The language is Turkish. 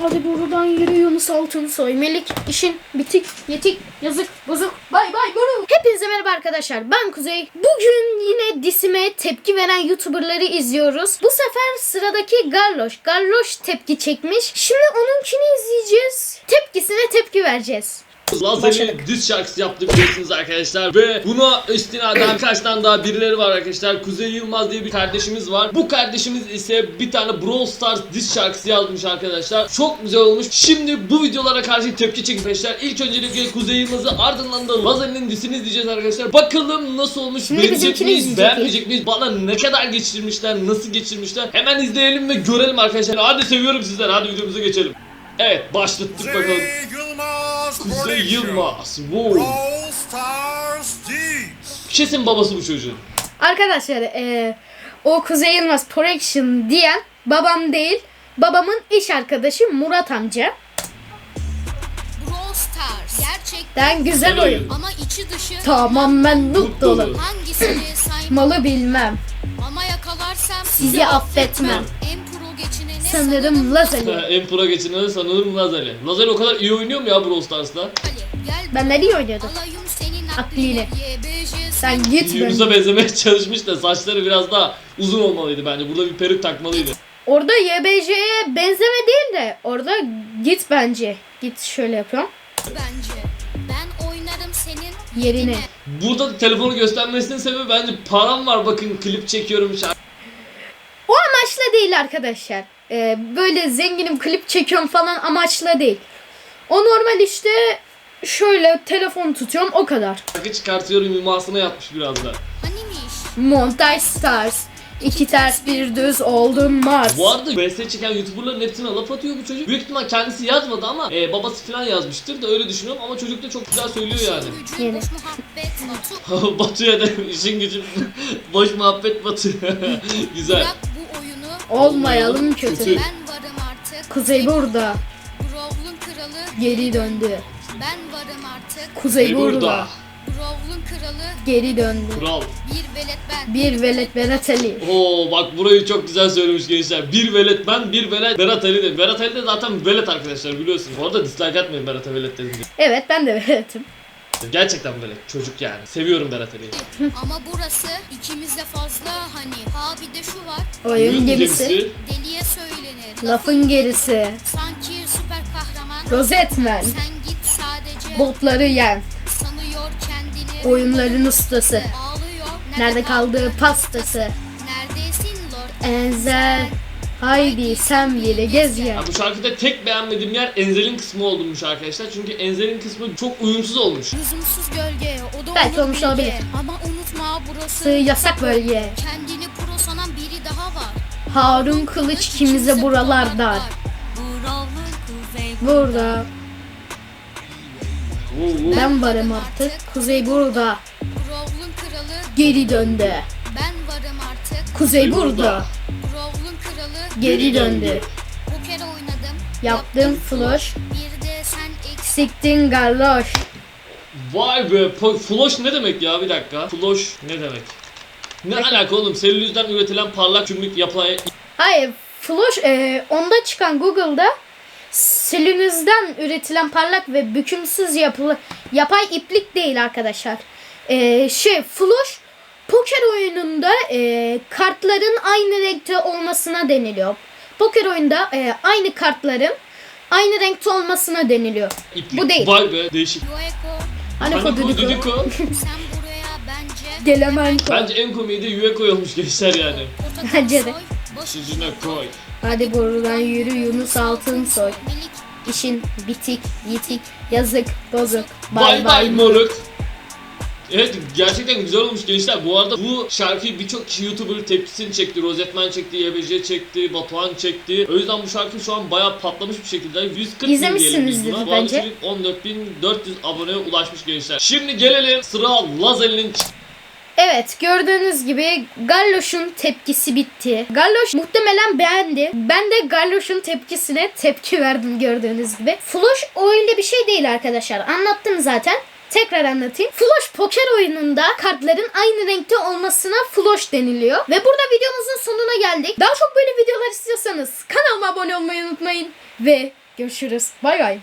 Hadi buradan yürü Yunus Altınsoy. Melik işin bitik, yetik, yazık, bozuk. Bay bay bunu. Hepinize merhaba arkadaşlar. Ben Kuzey. Bugün yine disime tepki veren YouTuber'ları izliyoruz. Bu sefer sıradaki Garloş. Garloş tepki çekmiş. Şimdi onunkini izleyeceğiz. Tepkisine tepki vereceğiz. Lazer'in diz şarkısı yaptı biliyorsunuz arkadaşlar ve buna istinaden kaç tane daha birileri var arkadaşlar. Kuzey Yılmaz diye bir kardeşimiz var. Bu kardeşimiz ise bir tane Brawl Stars diz şarkısı yazmış arkadaşlar. Çok güzel olmuş. Şimdi bu videolara karşı tepki çekin arkadaşlar. İlk öncelikle Kuzey Yılmaz'ı ardından da Lazer'in dizini izleyeceğiz arkadaşlar. Bakalım nasıl olmuş Şimdi beğenecek bizimkini miyiz izleyecek. beğenmeyecek miyiz bana ne kadar geçirmişler nasıl geçirmişler? Hemen izleyelim ve görelim arkadaşlar. Hadi seviyorum sizler hadi videomuza geçelim. Evet başlattık bakalım. Kuzey Yılmaz Production. Yılmaz. Wow. Brawl Stars Deeds. Kesin babası bu çocuğun. Arkadaşlar eee, o Kuzey Yılmaz Production diyen babam değil. Babamın iş arkadaşı Murat amca. Brawl Stars. Gerçekten güzel oyun. ama içi dışı Tamamen noob dolu. hangisini saymalı Malı bilmem. ama yakalarsam Sizi affetmem. En pro geçineni Sanırım Lazali. en pro geçinleri sanırım Lazali. Lazali o kadar iyi oynuyor mu ya Brawl Stars'ta? Ali. Gel Ben de iyi senin Aklıyla. Sen git. Yunus'a benzemeye çalışmış da saçları biraz daha uzun olmalıydı bence. Burada bir peruk takmalıydı. Orada YBJ'ye benzeme değil de orada git bence. Git şöyle yapıyorum. bence. Ben oynarım senin Yerine. Burada da telefonu göstermesinin sebebi bence param var bakın klip çekiyorum. O amaçla değil arkadaşlar. Ee, böyle zenginim klip çekiyorum falan amaçla değil. O normal işte şöyle telefon tutuyorum o kadar. Şarkı çıkartıyorum imasına yapmış biraz da. Montaj Stars. İki ters bir düz oldum Mars. Bu arada VS çeken YouTuber'ların hepsine laf atıyor bu çocuk. Büyük ihtimal kendisi yazmadı ama e, babası falan yazmıştır da öyle düşünüyorum ama çocuk da çok güzel söylüyor yani. Yeni. Batu'ya da işin gücün boş muhabbet Batu. güzel. Olmayalım kötü. Kötü. Ben varım artık. Kuzey burada. Brawl'un kralı. Geri döndü. Ben varım artık. Kuzey burada. Brawl'un kralı. Geri döndü. Kral. Bir velet ben. Bir velet Berat Ali. Oo bak burayı çok güzel söylemiş gençler. Bir velet ben, bir velet Berat Ali de. Berat Ali de zaten velet arkadaşlar biliyorsunuz. Orada dislike atmayın Berat'a velet dedim. Evet ben de veletim. Gerçekten velet. Çocuk yani. Seviyorum Berat Ali'yi. Ama burası ikimize fazla hani. Ha bir de şu var. Oyun gemisi. Deliye söylenir. Lafın gerisi. Sanki süper kahraman. Rozetmen. Sen git sadece. Botları yen. Sanıyor kendini. Oyunların ustası. Ağlıyor. Nerede kaldı pastası? Neredesin Lord? Enzel. Haydi sen bile gez ya. Ya bu şarkıda tek beğenmediğim yer Enzel'in kısmı olmuş arkadaşlar. Çünkü Enzel'in kısmı çok uyumsuz olmuş. Lüzumsuz gölge. O da Belki olmuş bilge. olabilir. Ama unutma burası. Sığ yasak bölge. Kendini pro sanan biri daha var. Harun Kılıç ikimize buralar dar. Burada. Oo. Ben varım artık. Kuzey burada. Brawl'un kralı. Geri döndü. Ben varım artık. Kuzey Burada. Geri döndü. Poker oynadım. Yaptım flush. Bir de sen eksik. Siktin garloş. Vay be. Floş ne demek ya bir dakika. Floş ne demek? Ne alaka oğlum? Selülüzden üretilen parlak çümük yapay... Hayır. Flush e, onda çıkan Google'da silünüzden üretilen parlak ve bükümsüz yapılı yapay iplik değil arkadaşlar. E, şey flush poker oyununda e, kartların aynı renkte olmasına deniliyor. Poker oyunda e, aynı kartların aynı renkte olmasına deniliyor. iplik. Bu değil. Vay be değişik. Kodudiko. Dudiko. Sen buraya bence. Gelemen ko. Bence en komiği de Yueko olmuş gençler yani. Bence de. Yüzüne koy. Hadi buradan yürü Yunus Altınsoy. İşin bitik, yitik, yazık, bozuk. Bay bay moruk. Evet gerçekten güzel olmuş gençler. Bu arada bu şarkıyı birçok kişi YouTuber tepkisini çekti. Rozetman çekti, YBC çekti, Batuhan çekti. O yüzden bu şarkı şu an bayağı patlamış bir şekilde. 140 bin diyelim biz İzlemişsinizdir buna. Bu arada bence. çocuk 14.400 aboneye ulaşmış gençler. Şimdi gelelim sıra Lazeli'nin Evet gördüğünüz gibi Galloş'un tepkisi bitti. Galloş muhtemelen beğendi. Ben de Galloş'un tepkisine tepki verdim gördüğünüz gibi. Flush öyle bir şey değil arkadaşlar. Anlattım zaten. Tekrar anlatayım. Flush poker oyununda kartların aynı renkte olmasına flush deniliyor. Ve burada videomuzun sonuna geldik. Daha çok böyle videolar istiyorsanız kanalıma abone olmayı unutmayın. Ve Görüşürüz. Bay bay.